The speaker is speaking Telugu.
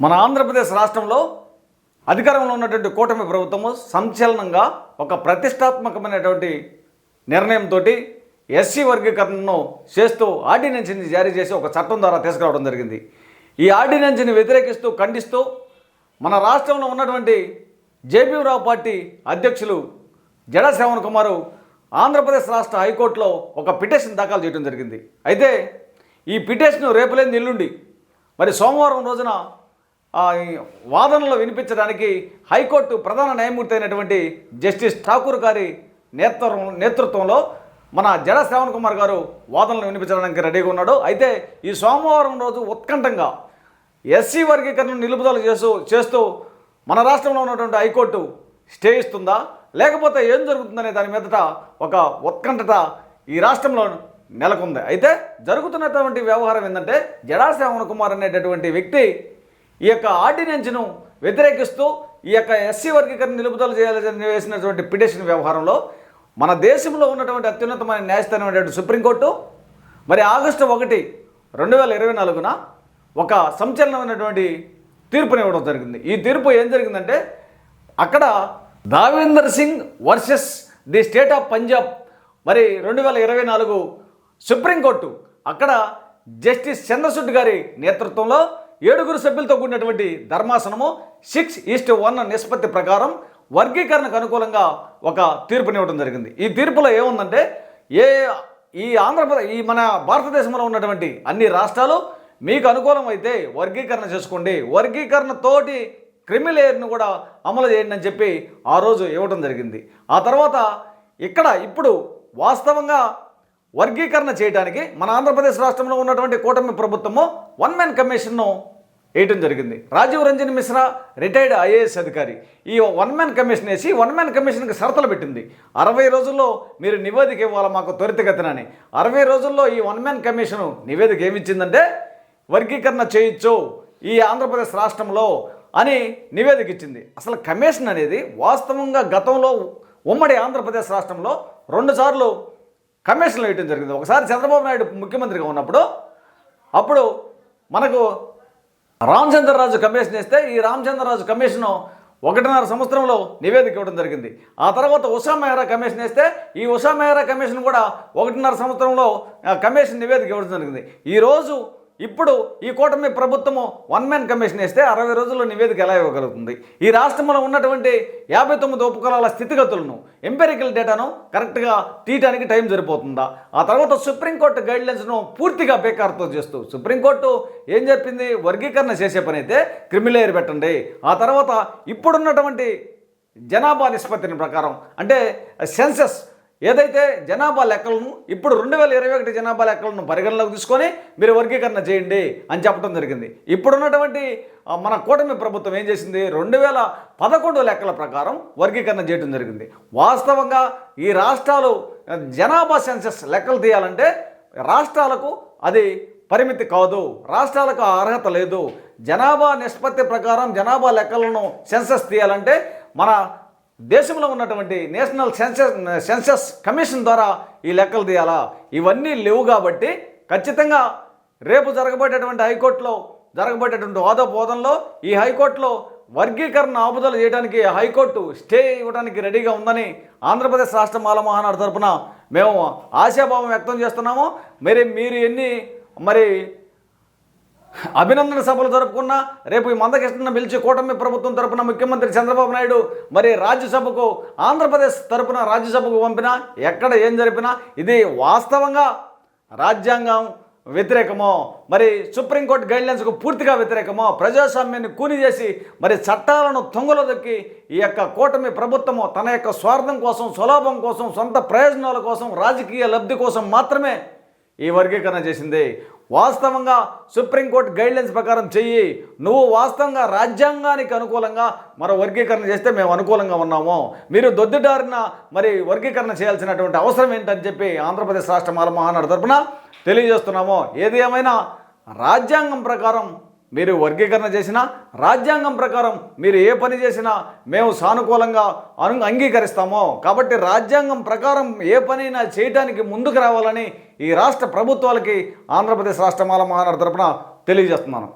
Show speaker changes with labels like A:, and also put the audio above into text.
A: మన ఆంధ్రప్రదేశ్ రాష్ట్రంలో అధికారంలో ఉన్నటువంటి కూటమి ప్రభుత్వము సంచలనంగా ఒక ప్రతిష్టాత్మకమైనటువంటి నిర్ణయంతో ఎస్సీ వర్గీకరణను చేస్తూ ఆర్డినెన్స్ని జారీ చేసి ఒక చట్టం ద్వారా తీసుకురావడం జరిగింది. ఈ ఆర్డినెన్స్ని వ్యతిరేకిస్తూ ఖండిస్తూ మన రాష్ట్రంలో ఉన్నటువంటి జేపీరావు పార్టీ అధ్యక్షులు జడ శ్రవణ్ కుమారు ఆంధ్రప్రదేశ్ రాష్ట్ర హైకోర్టులో ఒక పిటిషన్ దాఖలు చేయడం జరిగింది. అయితే ఈ పిటిషన్ రేపులేని నిల్లుండి మరి సోమవారం రోజున వాదనలు వినిపించడానికి హైకోర్టు ప్రధాన న్యాయమూర్తి అయినటువంటి జస్టిస్ ఠాకూర్ గారి నేతృత్వం నేతృత్వంలో మన జడ శ్రవణ్ కుమార్ గారు వాదనలు వినిపించడానికి రెడీగా ఉన్నాడు. అయితే ఈ సోమవారం రోజు ఉత్కంఠంగా ఎస్సీ వర్గీకరణను నిలుపుదల చేస్తూ చేస్తూ మన రాష్ట్రంలో ఉన్నటువంటి హైకోర్టు స్టే ఇస్తుందా? లేకపోతే ఏం జరుగుతుందనే దాని మీదట ఒక ఉత్కంఠత ఈ రాష్ట్రంలో నెలకొంది. అయితే జరుగుతున్నటువంటి వ్యవహారం ఏంటంటే జడా శ్రవణ్ కుమార్ అనేటటువంటి వ్యక్తి ఈ యొక్క ఆర్డినెన్స్ను వ్యతిరేకిస్తూ ఈ యొక్క ఎస్సీ వర్గీకరణ నిలుపుదల చేయాలని వేసినటువంటి పిటిషన్ వ్యవహారంలో మన దేశంలో ఉన్నటువంటి అత్యున్నతమైన న్యాయస్థానమైనటువంటి సుప్రీంకోర్టు మరి ఆగస్టు ఒకటి రెండు వేల ఇరవై నాలుగున ఒక సంచలనమైనటువంటి తీర్పునివ్వడం జరిగింది. ఈ తీర్పు ఏం జరిగిందంటే అక్కడ Davinder Singh versus the state of Punjab మరి రెండు వేల ఇరవై నాలుగు సుప్రీంకోర్టు అక్కడ జస్టిస్ చంద్రశుడ్ గారి నేతృత్వంలో ఏడుగురు సభ్యులతో కూడినటువంటి ధర్మాసనము సిక్స్ ఈస్ట్ వన్ నిష్పత్తి ప్రకారం వర్గీకరణకు అనుకూలంగా ఒక తీర్పునివ్వడం జరిగింది. ఈ తీర్పులో ఏముందంటే ఏ ఈ ఆంధ్రప్రదేశ్ ఈ మన భారతదేశంలో ఉన్నటువంటి అన్ని రాష్ట్రాలు మీకు అనుకూలమైతే వర్గీకరణ చేసుకోండి. వర్గీకరణతోటి క్రిమిలేయర్ను కూడా అమలు చేయండి అని చెప్పి ఆ రోజు ఇవ్వడం జరిగింది. ఆ తర్వాత ఇక్కడ ఇప్పుడు వాస్తవంగా వర్గీకరణ చేయడానికి మన ఆంధ్రప్రదేశ్ రాష్ట్రంలో ఉన్నటువంటి కూటమి ప్రభుత్వము వన్ మ్యాన్ కమిషన్ను వేయటం జరిగింది. రాజీవ్ రంజన్ మిశ్రా రిటైర్డ్ ఐఏఎస్ అధికారి. ఈ వన్ మ్యాన్ కమిషన్ వేసి వన్ మ్యాన్ కమిషన్కి షరతులు పెట్టింది. అరవై రోజుల్లో మీరు నివేదిక ఇవ్వాలి మాకు త్వరితగతినని. అరవై రోజుల్లో ఈ వన్ మ్యాన్ కమిషన్ నివేదిక ఏమిచ్చిందంటే వర్గీకరణ చేయొచ్చు ఈ ఆంధ్రప్రదేశ్ రాష్ట్రంలో అని నివేదిక ఇచ్చింది. అసలు కమిషన్ అనేది వాస్తవంగా గతంలో ఉమ్మడి ఆంధ్రప్రదేశ్ రాష్ట్రంలో రెండుసార్లు కమిషన్లు వేయటం జరిగింది. ఒకసారి చంద్రబాబు నాయుడు ముఖ్యమంత్రిగా ఉన్నప్పుడు అప్పుడు మనకు రామచంద్రరాజు కమిషన్ వేస్తే ఈ రామచంద్రరాజు కమిషను ఒకటిన్నర సంవత్సరంలో నివేదిక ఇవ్వడం జరిగింది. ఆ తర్వాత ఉషా మెహ్రా కమిషన్ వేస్తే ఈ ఉషా మెహ్రా కమిషన్ కూడా ఒకటిన్నర సంవత్సరంలో ఆ, కమిషన్ నివేదిక ఇవ్వడం జరిగింది. ఈరోజు ఇప్పుడు ఈ కూటమి ప్రభుత్వము వన్ మ్యాన్ కమిషన్ వేస్తే అరవై రోజుల్లో నివేదిక ఎలా ఇవ్వగలుగుతుంది? ఈ రాష్ట్రంలో ఉన్నటువంటి యాభై తొమ్మిది ఉపకులాల స్థితిగతులను ఎంపెరికల్ డేటాను కరెక్ట్గా తీయటానికి టైం సరిపోతుందా? ఆ తర్వాత సుప్రీంకోర్టు గైడ్లైన్స్ను పూర్తిగా బేకార్తో చేస్తూ సుప్రీంకోర్టు ఏం చెప్పింది? వర్గీకరణ చేసే పని అయితే క్రిమిలేయర్ పెట్టండి. ఆ తర్వాత ఇప్పుడున్నటువంటి జనాభా నిష్పత్తిని ప్రకారం అంటే సెన్సస్ ఏదైతే జనాభా లెక్కలను ఇప్పుడు రెండు వేల ఇరవై ఒకటి జనాభా లెక్కలను పరిగణలోకి తీసుకొని మీరు వర్గీకరణ చేయండి అని చెప్పడం జరిగింది. ఇప్పుడున్నటువంటి మన కూటమి ప్రభుత్వం ఏం చేసింది? రెండు వేల పదకొండు లెక్కల ప్రకారం వర్గీకరణ చేయడం జరిగింది. వాస్తవంగా ఈ రాష్ట్రాలు జనాభా సెన్సస్ లెక్కలు తీయాలంటే రాష్ట్రాలకు అది పరిమితి కాదు. రాష్ట్రాలకు అర్హత లేదు. జనాభా నిష్పత్తి ప్రకారం జనాభా లెక్కలను సెన్సస్ తీయాలంటే మన దేశంలో ఉన్నటువంటి నేషనల్ సెన్సస్ సెన్సస్ కమిషన్ ద్వారా ఈ లెక్కలు తీయాలా? ఇవన్నీ లేవు కాబట్టి ఖచ్చితంగా రేపు జరగబోయేటటువంటి హైకోర్టులో జరగబోయేటటువంటి వాదోపోదంలో ఈ హైకోర్టులో వర్గీకరణ ఆపుదల చేయడానికి హైకోర్టు స్టే ఇవ్వడానికి రెడీగా ఉందని ఆంధ్రప్రదేశ్ రాష్ట్ర మాలమహానాడు తరఫున తరపున మేము ఆశాభావం వ్యక్తం చేస్తున్నాము. మరి మీరు ఎన్ని మరి అభినందన సభలు జరుపుకున్న రేపు ఈ మందకృష్ణను పిలిచి కూటమి ప్రభుత్వం తరపున ముఖ్యమంత్రి చంద్రబాబు నాయుడు మరి రాజ్యసభకు ఆంధ్రప్రదేశ్ తరపున రాజ్యసభకు పంపినా ఎక్కడ ఏం జరిపినా ఇది వాస్తవంగా రాజ్యాంగం వ్యతిరేకమో మరి సుప్రీంకోర్టు గైడ్లైన్స్కు పూర్తిగా వ్యతిరేకమో ప్రజాస్వామ్యాన్ని కూని చేసి మరి చట్టాలను తొంగలో దొక్కి ఈ యొక్క కూటమి ప్రభుత్వము తన యొక్క స్వార్థం కోసం సులభం కోసం సొంత ప్రయోజనాల కోసం రాజకీయ లబ్ధి కోసం మాత్రమే ఈ వర్గీకరణ చేసింది. వాస్తవంగా సుప్రీంకోర్టు గైడ్లైన్స్ ప్రకారం చెయ్యి. నువ్వు వాస్తవంగా రాజ్యాంగానికి అనుకూలంగా మరో వర్గీకరణ చేస్తే మేము అనుకూలంగా ఉన్నాము. మీరు దొద్దుదారిన మరి వర్గీకరణ చేయాల్సినటువంటి అవసరం ఏంటని చెప్పి ఆంధ్రప్రదేశ్ రాష్ట్ర మాల మహానాడు తరఫున తెలియజేస్తున్నాము. ఏది ఏమైనా రాజ్యాంగం ప్రకారం మీరు వర్గీకరణ చేసినా రాజ్యాంగం ప్రకారం మీరు ఏ పని చేసినా మేము సానుకూలంగా అను అంగీకరిస్తామో. కాబట్టి రాజ్యాంగం ప్రకారం ఏ పనైనా చేయడానికి ముందుకు రావాలని ఈ రాష్ట్ర ప్రభుత్వాలకి ఆంధ్రప్రదేశ్ రాష్ట్ర మాల మహానాడు తరపున తెలియజేస్తున్నాను.